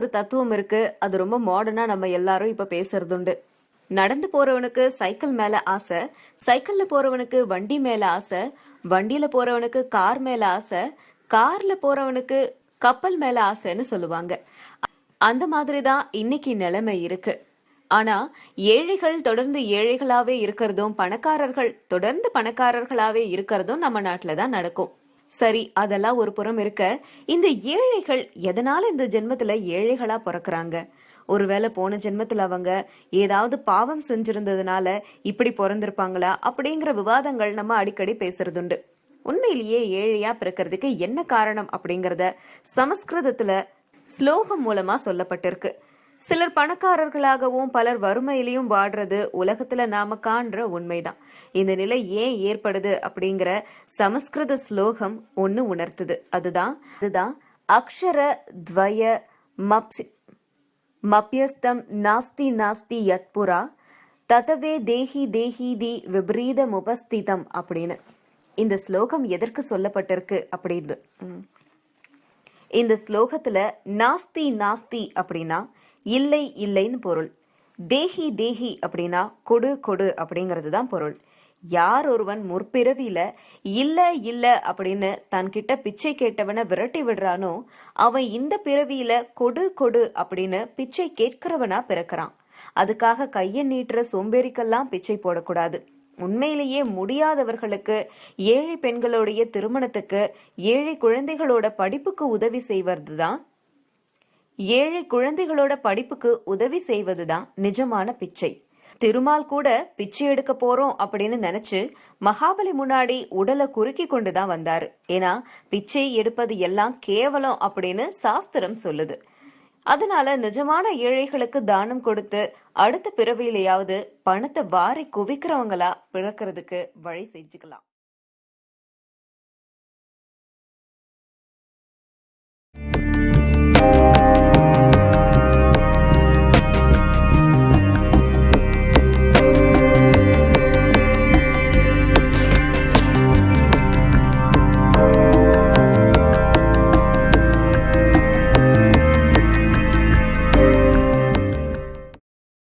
ஒரு தத்துவம் இருக்கு. அது ரொம்ப மாடர்னா நம்ம எல்லாரும் இப்ப பேசுறதுண்டு. நடந்து போறவனுக்கு சைக்கிள் மேல ஆசை சைக்கிள்ல போறவனுக்கு வண்டி மேல ஆசை வண்டியில போறவனுக்கு கார் மேல ஆசை கார்ல போறவனுக்கு கப்பல் மேல ஆசைன்னு சொல்லுவாங்க. அந்த மாதிரி தான் இன்னைக்கு நிலைமை இருக்கு. ஆனா ஏழைகள் தொடர்ந்து ஏழைகளாவே இருக்கிறதும் பணக்காரர்கள் தொடர்ந்து பணக்காரர்களாவே இருக்கிறதும் நம்ம நாட்டில் தான் நடக்கும். சரி அதெல்லாம் ஒரு புறம் இருக்க. இந்த ஏழைகள் எதனால இந்த ஜென்மத்துல ஏழைகளா பிறக்கறாங்க? ஒருவேளை போன ஜென்மத்தில் அவங்க ஏதாவது பாவம் செஞ்சிருந்ததுனால இப்படி பிறந்திருப்பாங்களா? அப்படிங்கிற விவாதங்கள் நம்ம அடிக்கடி பேசுறதுண்டு. உண்மையிலேயே ஏழையா பிறக்கிறதுக்கு என்ன காரணம் அப்படிங்கறத சமஸ்கிருதத்துல ஸ்லோகம் மூலமா சொல்லப்பட்டிருக்கு. சிலர் பணக்காரர்களாகவும் பலர் வறுமையிலையும் வாடுறது உலகத்துல நாம காண்ற உண்மைதான். இந்த நிலை ஏன் ஏற்படுது அப்படிங்கிற சமஸ்கிருத ஸ்லோகம் ஒன்று உணர்த்துது. அதுதான் அதுதான் அக்ஷர துவய மப்சி மப்யஸ்தம் நாஸ்தி நாஸ்தி யத்புரா ததவே தேஹி தேஹீதி விபரீத முபஸ்திதம் அப்படின்னு. இந்த ஸ்லோகம் எதற்கு சொல்லப்பட்டிருக்கு அப்படின்னு. இந்த ஸ்லோகத்துல நாஸ்தி நாஸ்தி அப்படின்னா இல்லை இல்லைன்னு பொருள். தேஹி தேஹி அப்படின்னா கொடு கொடு அப்படிங்கிறது தான் பொருள். யார் ஒருவன் முற்பிறவியில இல்ல இல்ல அப்படின்னு தன்கிட்ட பிச்சை கேட்டவனை விரட்டி விடுறானோ அவன் இந்த பிறவியில கொடு கொடு அப்படின்னு பிச்சை கேட்கிறவனா பிறக்கிறான். அதுக்காக கையை நீட்டுற சோம்பேறிக்கெல்லாம் பிச்சை போடக்கூடாது. உண்மையிலேயே முடியாதவர்களுக்கு ஏழை பெண்களுடைய திருமணத்துக்கு ஏழை குழந்தைகளோட படிப்புக்கு உதவி செய்வது தான் ஏழை குழந்தைகளோட படிப்புக்கு உதவி செய்வதுதான் நிஜமான பிச்சை. திருமால் கூட பிச்சை எடுக்க போறோம் அப்படின்னு நினைச்சு மகாபலி முன்னாடி உடலை குறுக்கி கொண்டு தான் வந்தாரு. ஏன்னா பிச்சை எடுப்பது எல்லாம் கேவலம் அப்படின்னு சாஸ்திரம் சொல்லுது. அதனால நிஜமான ஏழைகளுக்கு தானம் கொடுத்து அடுத்த பிறவியிலையாவது பணத்தை வாரி குவிக்கிறவங்களா பிறக்கிறதுக்கு வழி செஞ்சுக்கலாம்.